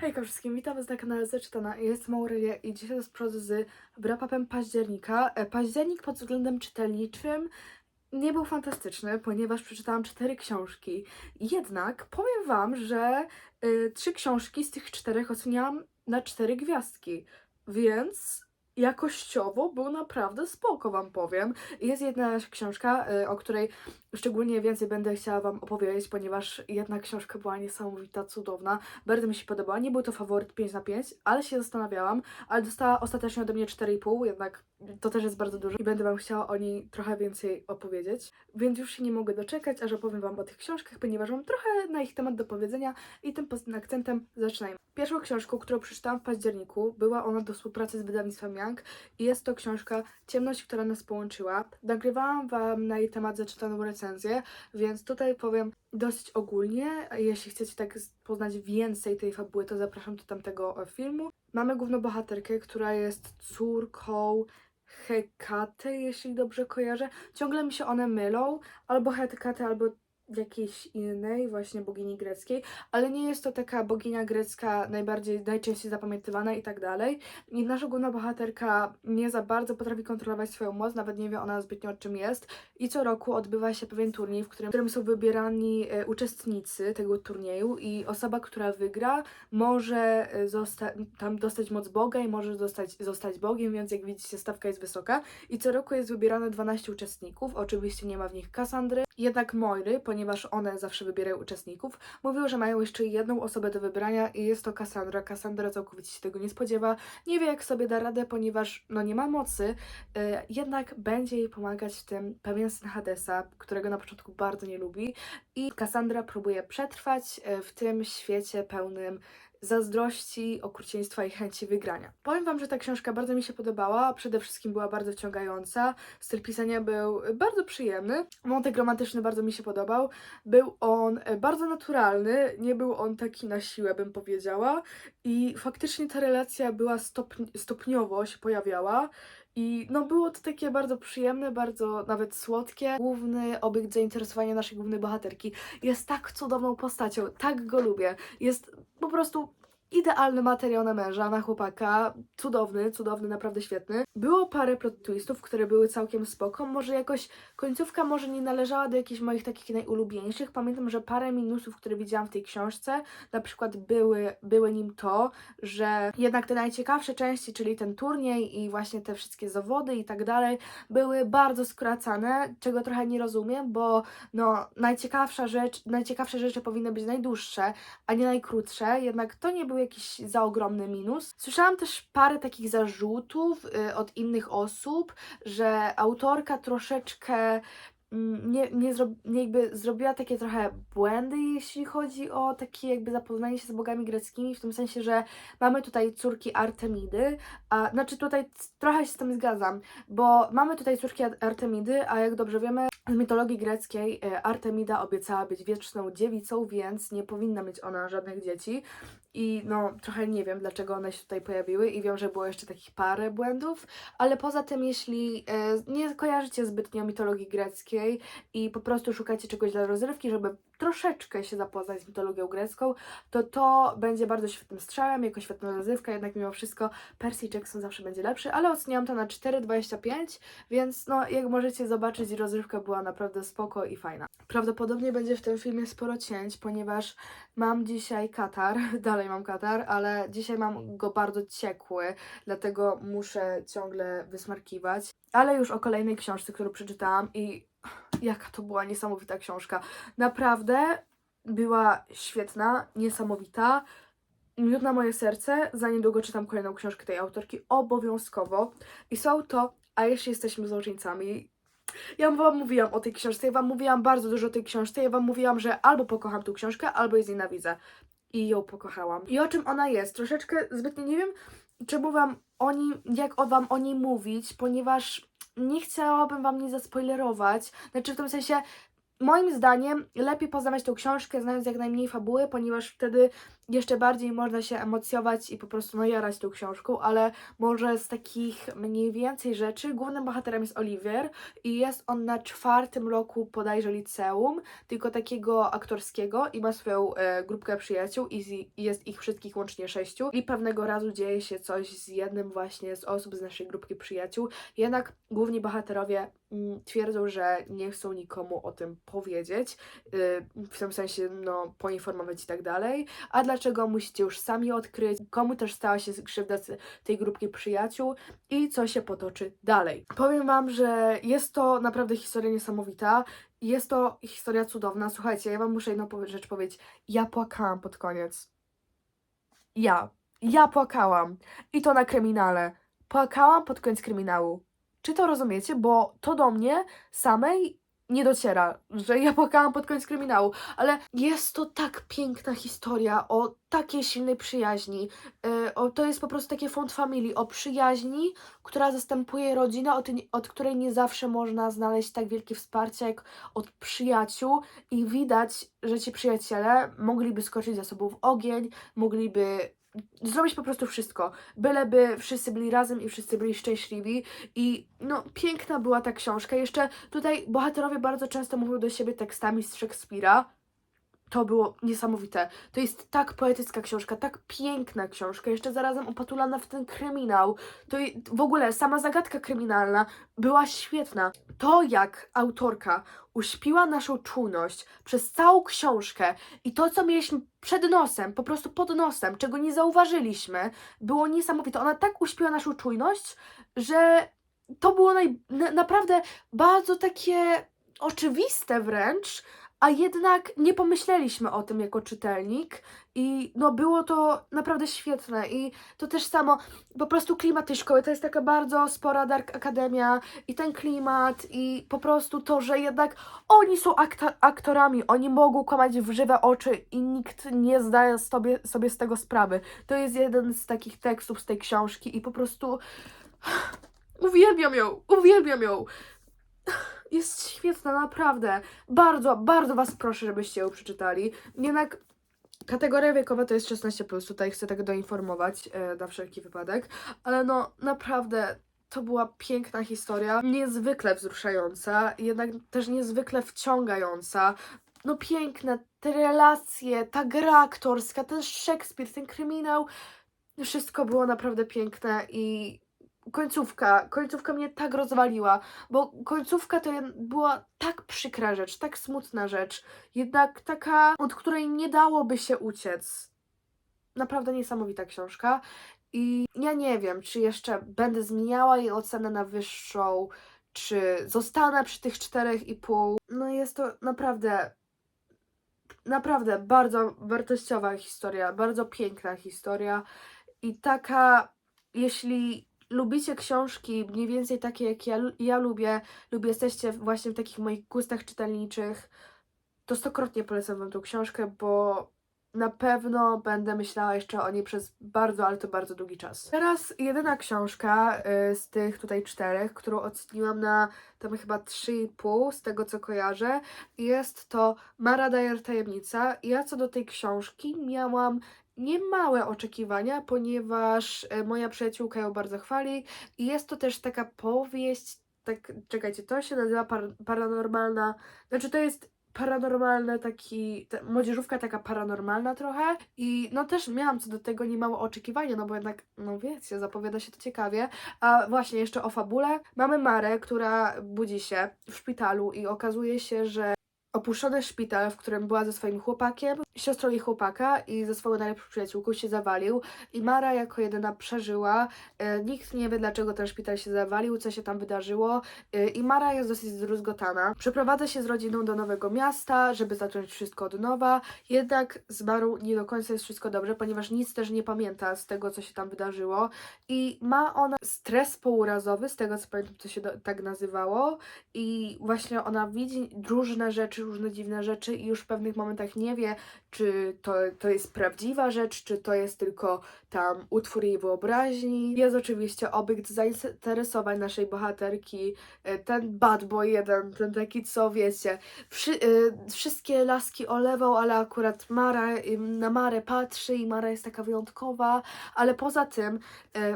Hejka wszystkim, witam was na kanale Zaczytana. Ja jestem Aurelia i dzisiaj rozprowadzę z wrap-upem października. E, Październik pod względem czytelniczym nie był fantastyczny, ponieważ przeczytałam cztery książki. Jednak powiem wam, że y, trzy książki z tych czterech oceniałam na cztery gwiazdki, więc jakościowo był naprawdę spoko, wam powiem. Jest jedna książka, y, o której szczególnie więcej będę chciała wam opowiedzieć, ponieważ jedna książka była niesamowita, cudowna. Bardzo mi się podobała. Nie był to faworyt 5 na 5, ale się zastanawiałam, ale dostała ostatecznie ode mnie 4,5, jednak to też jest bardzo dużo i będę wam chciała o niej trochę więcej opowiedzieć. Więc już się nie mogę doczekać, aż opowiem wam o tych książkach, ponieważ mam trochę na ich temat do powiedzenia i tym akcentem zaczynajmy. Pierwszą książką, którą przeczytałam w październiku, była ona do współpracy z wydawnictwem Young i jest to książka Ciemność, która nas połączyła. Nagrywałam wam na jej temat zaczytaną recenzję, więc tutaj powiem dosyć ogólnie. Jeśli chcecie tak poznać więcej tej fabuły, to zapraszam do tamtego e, filmu. Mamy główną bohaterkę, która jest córką Hekaty, jeśli dobrze kojarzę. Ciągle mi się one mylą, albo Hekaty, albo jakiejś innej, właśnie bogini greckiej, ale nie jest to taka boginia grecka najbardziej, najczęściej zapamiętywana i tak dalej. I nasza główna bohaterka nie za bardzo potrafi kontrolować swoją moc, nawet nie wie ona zbytnio czym jest. I co roku odbywa się pewien turniej, w którym, w którym są wybierani e, uczestnicy tego turnieju i osoba, która wygra, może e, zosta- tam dostać moc Boga i może zostać, zostać Bogiem, więc jak widzicie stawka jest wysoka. I co roku jest wybierane 12 uczestników, oczywiście nie ma w nich Kasandry, jednak Moiry, ponieważ one zawsze wybierają uczestników, mówią, że mają jeszcze jedną osobę do wybrania i jest to Kassandra. Kassandra całkowicie się tego nie spodziewa, nie wie jak sobie da radę, ponieważ no nie ma mocy, e, jednak będzie jej pomagać w tym pewien syn Hadesa, którego na początku bardzo nie lubi. I Kassandra próbuje przetrwać e, w tym świecie pełnym zazdrości, okrucieństwa i chęci wygrania. Powiem Wam, że ta książka bardzo mi się podobała, przede wszystkim była bardzo wciągająca, styl pisania był bardzo przyjemny, wątek romantyczny bardzo mi się podobał, był on e, bardzo naturalny, nie był on taki na siłę, bym powiedziała i faktycznie ta relacja była stopni- stopniowo się pojawiała, i no było to takie bardzo przyjemne, bardzo nawet słodkie. Główny obiekt zainteresowania naszej głównej bohaterki jest tak cudowną postacią, tak go lubię. Jest po prostu idealny materiał na męża, na chłopaka. Cudowny, cudowny, naprawdę świetny. Było parę plot twistów, które były całkiem spoko. Może jakoś końcówka może nie należała do jakichś moich takich najulubieńszych. Pamiętam, że parę minusów, które widziałam w tej książce, na przykład były, były nim to, że jednak te najciekawsze części, czyli ten turniej i właśnie te wszystkie zawody i tak dalej, były bardzo skracane, czego trochę nie rozumiem, bo no najciekawsza rzecz, najciekawsze rzeczy powinny być najdłuższe, a nie najkrótsze, jednak to nie był jakiś za ogromny minus. Słyszałam też parę takich zarzutów y, od innych osób, że autorka troszeczkę nie, nie, zro, nie jakby zrobiła takie trochę błędy, jeśli chodzi o takie jakby zapoznanie się z bogami greckimi, w tym sensie, że mamy tutaj córki Artemidy, a znaczy tutaj trochę się z tym zgadzam, bo mamy tutaj córki Ar- Artemidy, a jak dobrze wiemy, z mitologii greckiej e, Artemida obiecała być wieczną dziewicą, więc nie powinna mieć ona żadnych dzieci. I no, trochę nie wiem, dlaczego one się tutaj pojawiły i wiem, że było jeszcze takich parę błędów, ale poza tym, jeśli e, nie kojarzycie zbytnio mitologii greckiej i po prostu szukacie czegoś dla rozrywki, żeby troszeczkę się zapoznać z mitologią grecką, to to będzie bardzo świetnym strzałem, jako świetna rozrywka, jednak mimo wszystko Percy Jackson zawsze będzie lepszy, ale oceniam to na 4,25, więc no, jak możecie zobaczyć, rozrywka była naprawdę spoko i fajna. Prawdopodobnie będzie w tym filmie sporo cięć, ponieważ mam dzisiaj katar, dalej mam katar, ale dzisiaj mam go bardzo ciekły, dlatego muszę ciągle wysmarkiwać. Ale już o kolejnej książce, którą przeczytałam i jaka to była niesamowita książka. Naprawdę była świetna, niesamowita. Miód na moje serce, za niedługo czytam kolejną książkę tej autorki, obowiązkowo. I są to, a jeśli jesteśmy złoczyńcami, ja wam mówiłam o tej książce, ja wam mówiłam bardzo dużo o tej książce, ja wam mówiłam, że albo pokocham tą książkę, albo jej nienawidzę. I ją pokochałam. I o czym ona jest? Troszeczkę zbytnio nie wiem, czemu wam o nim, jak wam o niej mówić, ponieważ nie chciałabym wam nie zaspoilerować. Znaczy w tym sensie moim zdaniem lepiej poznawać tą książkę, znając jak najmniej fabuły, ponieważ wtedy jeszcze bardziej można się emocjować i po prostu no jarać tą książką, ale może z takich mniej więcej rzeczy głównym bohaterem jest Oliver i jest on na czwartym roku bodajże liceum, tylko takiego aktorskiego i ma swoją e, grupkę przyjaciół i, z, i jest ich wszystkich łącznie sześciu i pewnego razu dzieje się coś z jednym właśnie z osób z naszej grupki przyjaciół, jednak główni bohaterowie mm, twierdzą, że nie chcą nikomu o tym powiedzieć, y, w tym sensie no poinformować i tak dalej, a dlaczego musicie już sami odkryć, komu też stała się krzywda tej grupki przyjaciół i co się potoczy dalej. Powiem Wam, że jest to naprawdę historia niesamowita. Jest to historia cudowna. Słuchajcie, ja Wam muszę jedną rzecz powiedzieć. Ja płakałam pod koniec. Ja. Ja płakałam. I to na kryminale. Płakałam pod koniec kryminału. Czy to rozumiecie? Bo to do mnie samej nie dociera, że ja płakałam pod koniec kryminału, ale jest to tak piękna historia o takiej silnej przyjaźni. Yy, o, to jest po prostu takie fond family, o przyjaźni, która zastępuje rodzinę, od, od której nie zawsze można znaleźć tak wielkie wsparcie jak od przyjaciół i widać, że ci przyjaciele mogliby skoczyć za sobą w ogień, mogliby zrobić po prostu wszystko, byleby wszyscy byli razem i wszyscy byli szczęśliwi i no piękna była ta książka. Jeszcze tutaj bohaterowie bardzo często mówią do siebie tekstami z Szekspira. To było niesamowite. To jest tak poetycka książka, tak piękna książka, jeszcze zarazem opatulana w ten kryminał. To w ogóle sama zagadka kryminalna była świetna. To, jak autorka uśpiła naszą czujność przez całą książkę i to, co mieliśmy przed nosem, po prostu pod nosem, czego nie zauważyliśmy, było niesamowite. Ona tak uśpiła naszą czujność, że to było naj, na, naprawdę bardzo takie oczywiste wręcz, a jednak nie pomyśleliśmy o tym jako czytelnik i no było to naprawdę świetne i to też samo, po prostu klimat tej szkoły, to jest taka bardzo spora Dark Akademia i ten klimat i po prostu to, że jednak oni są akta- aktorami, oni mogą kłamać w żywe oczy i nikt nie zdaje sobie, sobie z tego sprawy. To jest jeden z takich tekstów z tej książki i po prostu uwielbiam ją, uwielbiam ją. Jest świetna, naprawdę. Bardzo, bardzo Was proszę, żebyście ją przeczytali. Jednak kategoria wiekowa to jest 16+, tutaj chcę tego doinformować e, na wszelki wypadek, ale no naprawdę to była piękna historia, niezwykle wzruszająca, jednak też niezwykle wciągająca. No piękne, te relacje, ta gra aktorska, ten Szekspir, ten kryminał, wszystko było naprawdę piękne i końcówka, końcówka mnie tak rozwaliła, bo końcówka to była tak przykra rzecz, tak smutna rzecz, jednak taka, od której nie dałoby się uciec. Naprawdę niesamowita książka i ja nie wiem, czy jeszcze będę zmieniała jej ocenę na wyższą, czy zostanę przy tych czterech i pół. No jest to naprawdę, naprawdę bardzo wartościowa historia, bardzo piękna historia i taka, jeśli lubicie książki mniej więcej takie jak ja, ja lubię, lub jesteście właśnie w takich moich gustach czytelniczych, to stokrotnie polecam wam tą książkę, bo na pewno będę myślała jeszcze o niej przez bardzo, ale to bardzo długi czas. Teraz jedyna książka y, z tych tutaj czterech, którą oceniłam na tam chyba 3,5 z tego co kojarzę, jest to Mara Dyer Tajemnica. Ja co do tej książki miałam niemałe oczekiwania, ponieważ e, moja przyjaciółka ją bardzo chwali i jest to też taka powieść, tak, czekajcie, to się nazywa par, paranormalna, znaczy to jest paranormalne taki, ta, młodzieżówka taka paranormalna trochę i no też miałam co do tego niemałe oczekiwania, no bo jednak, no wiecie, zapowiada się to ciekawie, a właśnie jeszcze o fabule, mamy Marę, która budzi się w szpitalu i okazuje się, że opuszczony szpital, w którym była ze swoim chłopakiem, siostrą jej chłopaka i ze swoją najlepszą przyjaciółką się zawalił. I Mara jako jedyna przeżyła. E, nikt nie wie dlaczego ten szpital się zawalił, co się tam wydarzyło. E, i Mara jest dosyć zdruzgotana. Przeprowadza się z rodziną do nowego miasta, żeby zacząć wszystko od nowa, jednak z Marą nie do końca jest wszystko dobrze, ponieważ nic też nie pamięta z tego, co się tam wydarzyło. I ma ona stres pourazowy, z tego co pamiętam, to się do, tak nazywało. I właśnie ona widzi różne rzeczy różne dziwne rzeczy i już w pewnych momentach nie wie, czy to, to jest prawdziwa rzecz, czy to jest tylko tam utwór jej wyobraźni. Jest oczywiście obiekt zainteresowań naszej bohaterki, e, ten bad boy jeden, ten taki co wiecie, wszy, y, wszystkie laski olewał, ale akurat Mara y, na Marę patrzy i Mara jest taka wyjątkowa, ale poza tym y,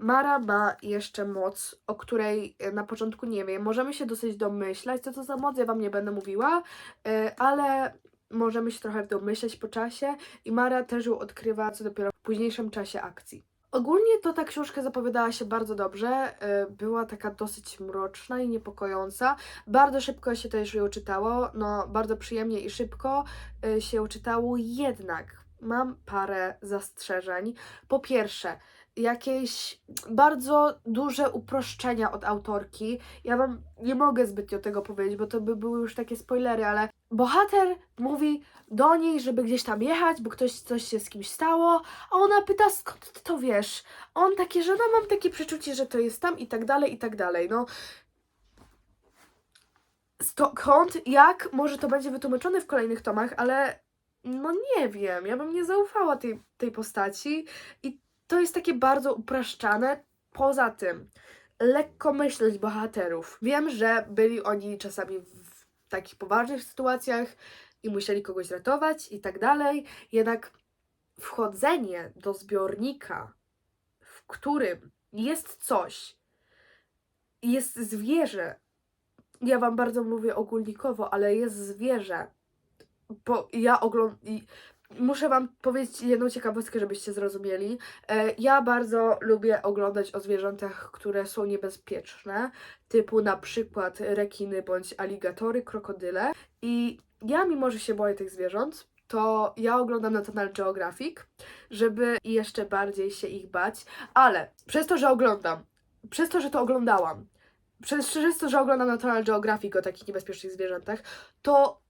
Mara ma jeszcze moc, o której y, na początku nie wiem. Możemy się dosyć domyślać, co to za moc, ja wam nie będę mówiła, y, ale możemy się trochę domyśleć po czasie i Mara też ją odkrywa, co dopiero w późniejszym czasie akcji. Ogólnie to ta książka zapowiadała się bardzo dobrze, y, była taka dosyć mroczna i niepokojąca. Bardzo szybko się też ją czytało, no bardzo przyjemnie i szybko y, się czytało, jednak mam parę zastrzeżeń. Po pierwsze, jakieś bardzo duże uproszczenia od autorki. Ja wam nie mogę zbytnio tego powiedzieć, bo to by były już takie spoilery, ale bohater mówi do niej, żeby gdzieś tam jechać, bo ktoś coś się z kimś stało, a ona pyta, skąd ty to wiesz? On takie, że no mam takie przeczucie, że to jest tam i tak dalej, i tak dalej. No, skąd, jak, może to będzie wytłumaczone w kolejnych tomach, ale no nie wiem, ja bym nie zaufała tej, tej postaci i to jest takie bardzo upraszczane. Poza tym, lekkomyślność bohaterów. Wiem, że byli oni czasami w takich poważnych sytuacjach i musieli kogoś ratować i tak dalej, jednak wchodzenie do zbiornika, w którym jest coś, jest zwierzę, ja wam bardzo mówię ogólnikowo, ale jest zwierzę, bo ja oglądam. Muszę wam powiedzieć jedną ciekawostkę, żebyście zrozumieli. E, Ja bardzo lubię oglądać o zwierzętach, które są niebezpieczne, typu na przykład rekiny bądź aligatory, krokodyle. I ja, mimo że się boję tych zwierząt, to ja oglądam National Geographic, żeby jeszcze bardziej się ich bać, ale przez to, że oglądam, przez to, że to oglądałam, przez, przez to, że oglądam National Geographic o takich niebezpiecznych zwierzętach, to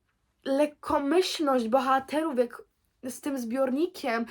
lekkomyślność bohaterów, jak z tym zbiornikiem,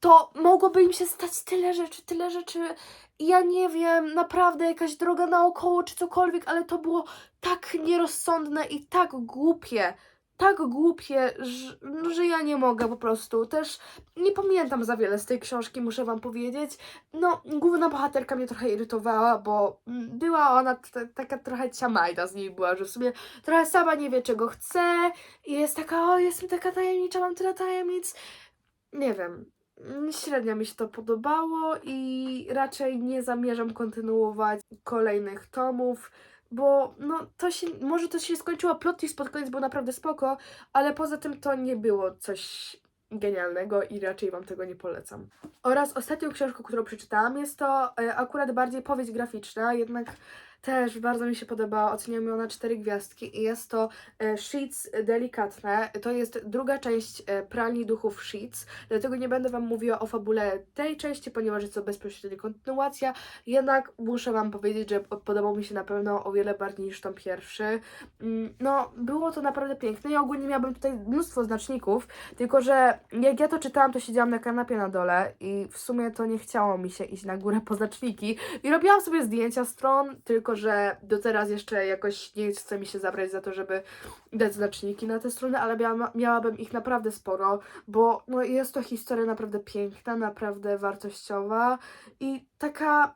to mogłoby im się stać tyle rzeczy, tyle rzeczy. Ja nie wiem, naprawdę jakaś droga naokoło czy cokolwiek, ale to było tak nierozsądne i tak głupie. Tak głupie, że, no, że ja nie mogę po prostu. Też nie pamiętam za wiele z tej książki, muszę wam powiedzieć. No, główna bohaterka mnie trochę irytowała, bo mm, była ona taka trochę ciamajda z niej była, że w sumie trochę sama nie wie czego chce i jest taka, o jestem taka tajemnicza, mam tyle tajemnic. Nie wiem, średnio mi się to podobało i raczej nie zamierzam kontynuować kolejnych tomów, bo no to się, może to się skończyło, plot twist pod koniec był naprawdę spoko, ale poza tym to nie było coś genialnego i raczej Wam tego nie polecam. Oraz ostatnią książką, którą przeczytałam, jest to e, akurat bardziej powieść graficzna, jednak też bardzo mi się podobała, oceniam ją na cztery gwiazdki i jest to e, Sheets Delikatne. To jest druga część e, Pralni Duchów Sheets, dlatego nie będę Wam mówiła o fabule tej części, ponieważ jest to bezpośrednia kontynuacja, jednak muszę Wam powiedzieć, że podobał mi się na pewno o wiele bardziej niż tom pierwszy. Mm, No, było to naprawdę piękne. Ja ogólnie miałabym tutaj mnóstwo znaczników, tylko że jak ja to czytałam, to siedziałam na kanapie na dole i w sumie to nie chciało mi się iść na górę po znaczniki i robiłam sobie zdjęcia stron, tylko że do teraz jeszcze jakoś nie chce mi się zabrać za to, żeby dać znaczniki na te strony, ale miała, miałabym ich naprawdę sporo, bo no, jest to historia naprawdę piękna, naprawdę wartościowa i taka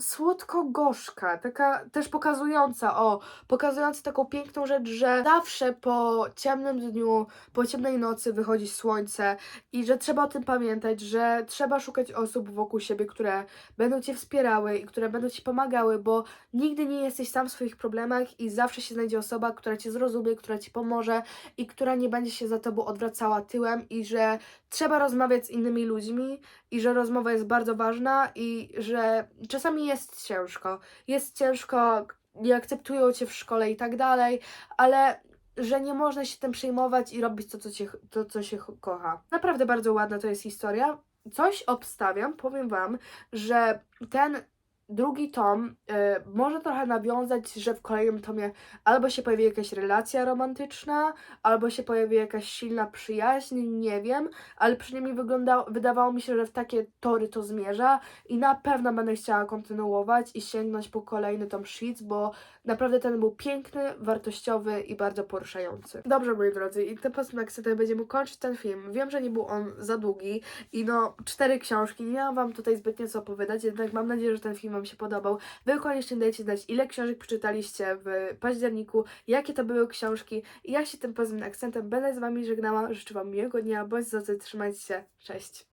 słodko-gorzka, taka też pokazująca, o, pokazująca taką piękną rzecz, że zawsze po ciemnym dniu, po ciemnej nocy wychodzi słońce i że trzeba o tym pamiętać, że trzeba szukać osób wokół siebie, które będą Cię wspierały i które będą Ci pomagały, bo nigdy nie jesteś sam w swoich problemach i zawsze się znajdzie osoba, która Cię zrozumie, która Ci pomoże i która nie będzie się za Tobą odwracała tyłem i że trzeba rozmawiać z innymi ludźmi i że rozmowa jest bardzo ważna i że czasami jest ciężko. Jest ciężko, nie akceptują cię w szkole i tak dalej, ale że nie można się tym przejmować i robić to, co, cię, to, co się ch- kocha. Naprawdę bardzo ładna to jest historia. Coś obstawiam, powiem Wam, że ten drugi tom e, może trochę nawiązać, że w kolejnym tomie albo się pojawi jakaś relacja romantyczna, albo się pojawi jakaś silna przyjaźń, nie wiem, ale przynajmniej wyglądało, wydawało mi się, że w takie tory to zmierza i na pewno będę chciała kontynuować i sięgnąć po kolejny tom Sheets, bo naprawdę ten był piękny, wartościowy i bardzo poruszający. Dobrze, moi drodzy, i tym postem akcentem będziemy kończyć ten film. Wiem, że nie był on za długi i no, cztery książki, nie mam Wam tutaj zbytnio co opowiadać, jednak mam nadzieję, że ten film Wam się podobał. Wy koniecznie dajcie znać, ile książek przeczytaliście w październiku, jakie to były książki i ja się tym pozytywnym akcentem będę z Wami żegnała. Życzę Wam miłego dnia, bądź zdrowy, trzymajcie się, cześć!